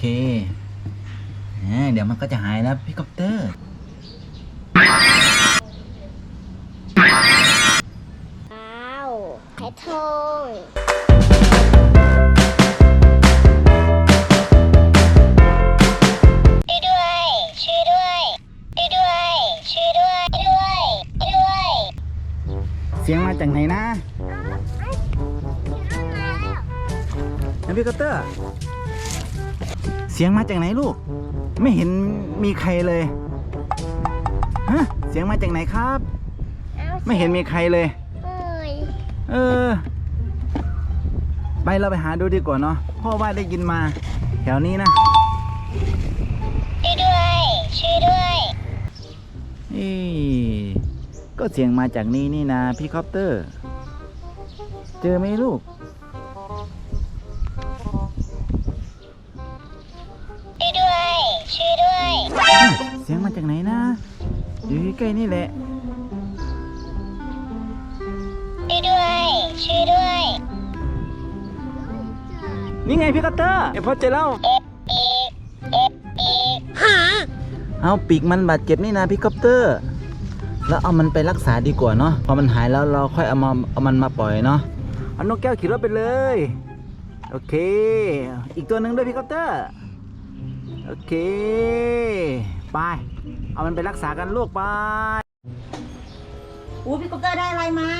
เคอ่าเดี๋ยวมันก็จะหายแล้วพี่คอปเตอร์ อ้าวไข่ทองช่วยด้วย ช่วยด้วย ช่วยด้วย ช่วยด้วย ช่วยด้วย ช่วยด้วยเสียงมาจากไหนนะนะพี่คอปเตอร์เสียงมาจากไหนลูก ไม่เห็นมีใครเลยฮะเสียงมาจากไหนครับ ไม่เห็นมีใครเลย เอ้ยเออไปเราไปหาดูดีกว่าเนาะเพราะว่าได้ยินมา แถวนี้นะช่วยด้วย ช่วยด้วยเอ๊ะก็เสียงมาจากนี่นี่นะพี่คอปเตอร์ เจอไหมลูก สียงมาจากไหนนะ อยู่ใกล้ๆนี่แหละ ช่วยด้วย ช่วยด้วย นี่ไงพี่คอปเตอร์เอ้พอเจอแล้วเอาปีกมันบาดเจ็บนี่นะพี่คอปเตอร์ แล้วเอามันไปรักษาดีกว่าเนาะ พอมันหายแล้วเราค่อยเอามาเอามันมาปล่อยเนาะ เอานกแก้วขี่รถไปเลย โอเค อีกตัวหนึ่งด้วยพี่คอปเตอร์ โอเค ไป เอามันไปรักษากันลูกไปอู้พี่กุ๊กเตอร์ได้อะไรมา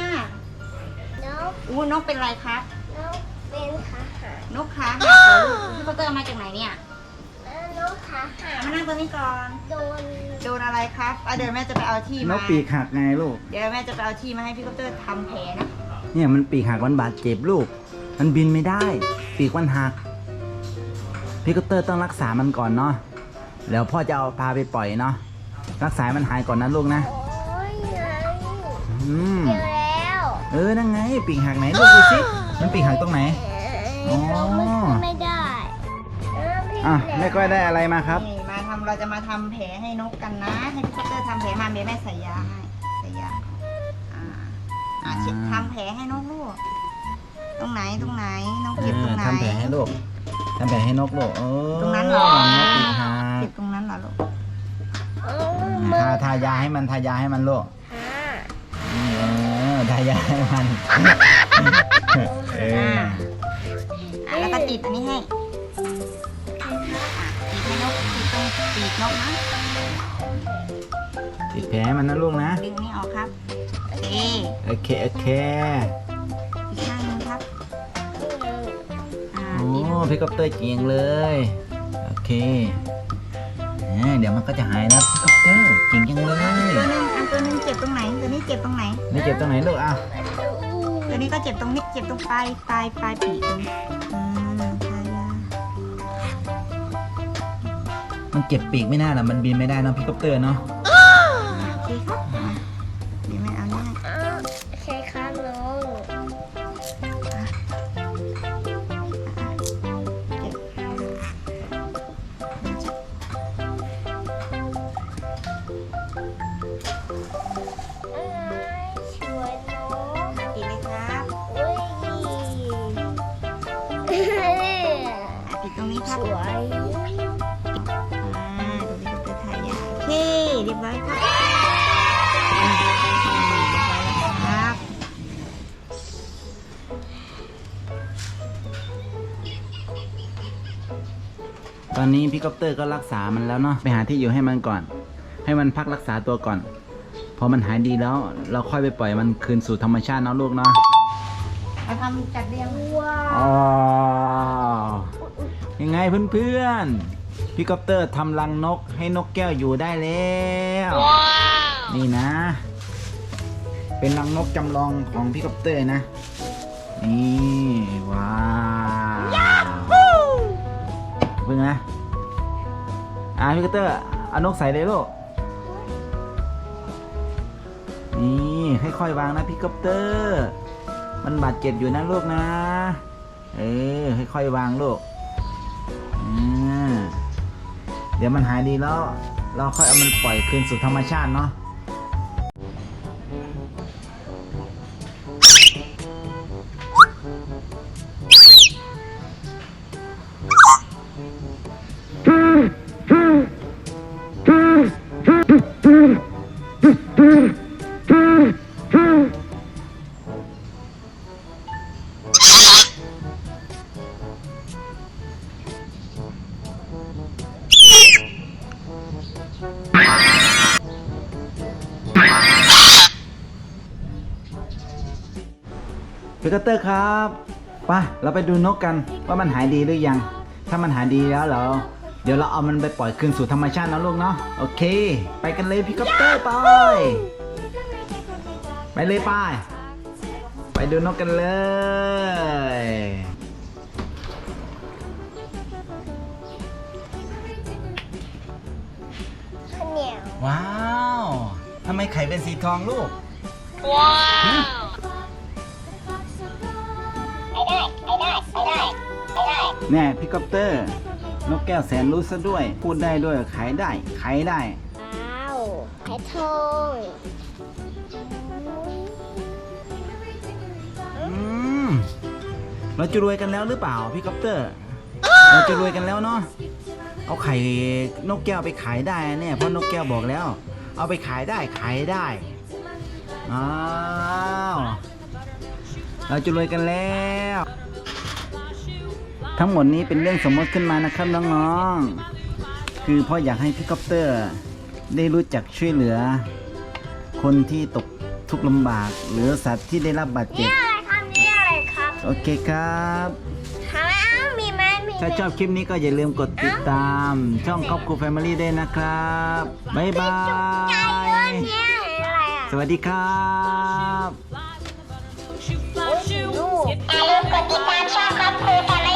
นกอู้นกเป็นอะไรครับนกเป็นขาหารนกขาหักเหรอลูกพี่กุ๊กเตอร์เอามาจากไหนเนี่ย แล้วนกขาหารเอามานั่งตรงนี้ก่อน โดนโดนอะไรครับอะเดี๋ยวแม่จะไปเอาที่นมากปีกหักไงลูก เดี๋ยวแม่จะไปเอาที่มาให้พี่กุ๊กเตอร์ทำแผลนะ เนี่ยมันปีกหักมันบาดเจ็บลูก มันบินไม่ได้ ปีกมันหัก พี่กุตเตอร์ต้องรักษามันก่อนเนาะ แล้วพ่อจะเอาพาไปปล่อยเนาะรักษาให้มันหายก่อนนะลูกนะ โอ้ยไงอืม เจอแล้วเออ นั่งไง ปีกหักไหนลูกดูสิ มันปีกหักตรงไหนอ๋อเราไม่ขึ้นไม่ได้เออพี่อะแหลแม่ก้อยได้อะไรมาครับ นี่มาทำเราจะมาทำแผลให้นกกันนะ ให้พี่กุ๊กเตอร์ทำแผลมาเดี๋ยวแม่ใส่ยาให้ใส่ยาอ่าอ่าฉีดทำแผลให้นกลูกตรงไหนตรงไหนนกเจ็บตรงไหน ทำแผลให้ลูกทำแผลให้นกลูกเออตรงนั้นเหรอ นกปีกหัเจ็กบตรงนั้นเหรอลูกเอามือทาทายาให้มันทายาให้มันลูกหาเออทายาให้มันเอออะแล้วก็ติดอันนี้ให้อะติดให้นกติดตรงปีกนกนะติดแผลให้มันนะลูกนะ ดึงนี่ออกครับโอเคโอเคโอเคอีกข้างหนึงครับอ่าโอ้ติด พี่กอปเตอร์เก่งเลย โอเคอ่าเดี๋ยวมันก็จะหายแล้วพี่กอปเตอร์เก่งจังเลย ตัวหนึงอันตัวหนึงเจ็บตรงไหน ตัวนี้เจ็บตรงไหน นี่เจ็บตรงไหนลูกอะตัวนี้ก็เจ็บตรงนี้ เจ็บตรงปลายปลายปลายปีกตรงนี้อืมทายามันเจ็บปีกไม่น่าหรอมันบินไม่ได้เนอะพี่กอปเตอร์เนาะ อะติดตรงนี้คสรับวยอ่าตรงนี้ก็จะทายาโอเคเรียบร้อยครับอะเรียบร้อยแล้วครับตอนนี้พี่กอปเตอร์ก็รักษามันแล้วเนาะไปหาที่อยู่ให้มันก่อน ให้มันพักรักษาตัวก่อน พอมันหายดีแล้ว เราค่อยไปปล่อยมันคืนสู่ธรรมชาติเนาะลูกเนาะเราทำจัดเรียงว้าวอ๋อ ยังไงเพื่อนๆพี่กอปเตอร์ทำรังนกให้นกแก้วอยู่ได้แล้ว นี่นะ เป็นรังนกจำลองของพี่กอปเตอร์นะ นี่ว้าวเพิ่งนะอ่าพี่กอปเตอร์เอานกใส่เลยลูกนี่ค่อยๆวางนะพี่กอปเตอร์ มันบาดเจ็บอยู่นะลูกนะ เออค่อยๆวางลูก เดี๋ยวมันหายดีแล้ว เราค่อยเอามันปล่อยคืนสู่ธรรมชาติเนาะ พี่คอปเตอร์ครับไปเราไปดูนกกันว่ามันหายดีหรือยัง ถ้ามันหายดีแล้วเราเดี๋ยวเราเอามันไปปล่อยคืนสู่ธรรมชาตินะลูกเนาะโอเค ไปกันเลยพี่คอปเตอร์ไปไปเลยไปไปดูนกกันเลยข้าวเหนียวว้าวทำไมไข่เป็นสีทองลูก ว้าว แน่พี่คอปเตอร์ นกแก้วแสนรู้ซะด้วย พูดได้ด้วยขายได้ขายได้ว้าวไข่ทองอืมเราจะรวยกันแล้วหรือเปล่าพี่คอปเตอร์ เราจะรวยกันแล้วเนาะเอาไข่นกแก้วไปขายได้เนี่ยเพราะนกแก้วบอกแล้ว เอาไปขายได้ขายได้อ้าวเราจะรวยกันแล้ว ทั้งหมดนี้เป็นเรื่องสมมติขึ้นมานะครับน้องๆ คือพ่ออยากให้พี่คอปเตอร์ได้รู้จักช่วยเหลือ คนที่ตกทุกข์ลำบาก หรือสัตว์ที่ได้รับบาดเจ็บ อะไรครับนี่อะไรครับโอเคครับทำไมอ้าวมีไหมมีถ้าชอบคลิปนี้ก็อย่าลืมกดติดตาม ช่องครอบครัวแฟมิลี่ด้วยนะครับ บ๊ายบายเนี่ยอะไรอะสวัสดีครับอย่าลืมกดติดต